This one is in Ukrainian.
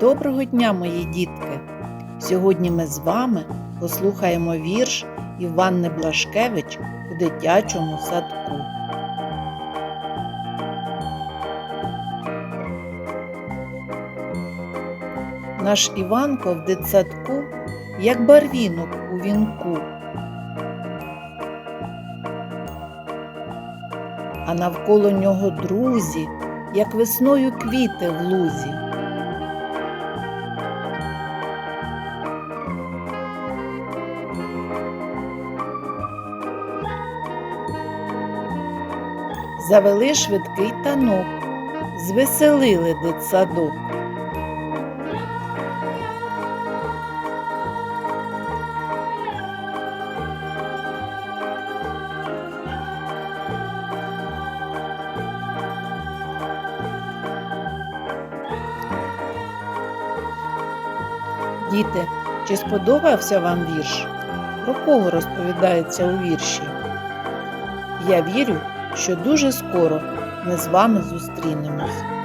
Доброго дня, мої дітки! Сьогодні ми з вами послухаємо вірш Іванни Блашкевич у дитячому садку. Наш Іванко в дитсадку, як барвінок у вінку. А навколо нього друзі, як весною квіти в лузі. Завели швидкий танок, звеселили дитсадок. Діти, чи сподобався вам вірш? Про кого розповідається у вірші? Я вірю, що дуже скоро ми з вами зустрінемось.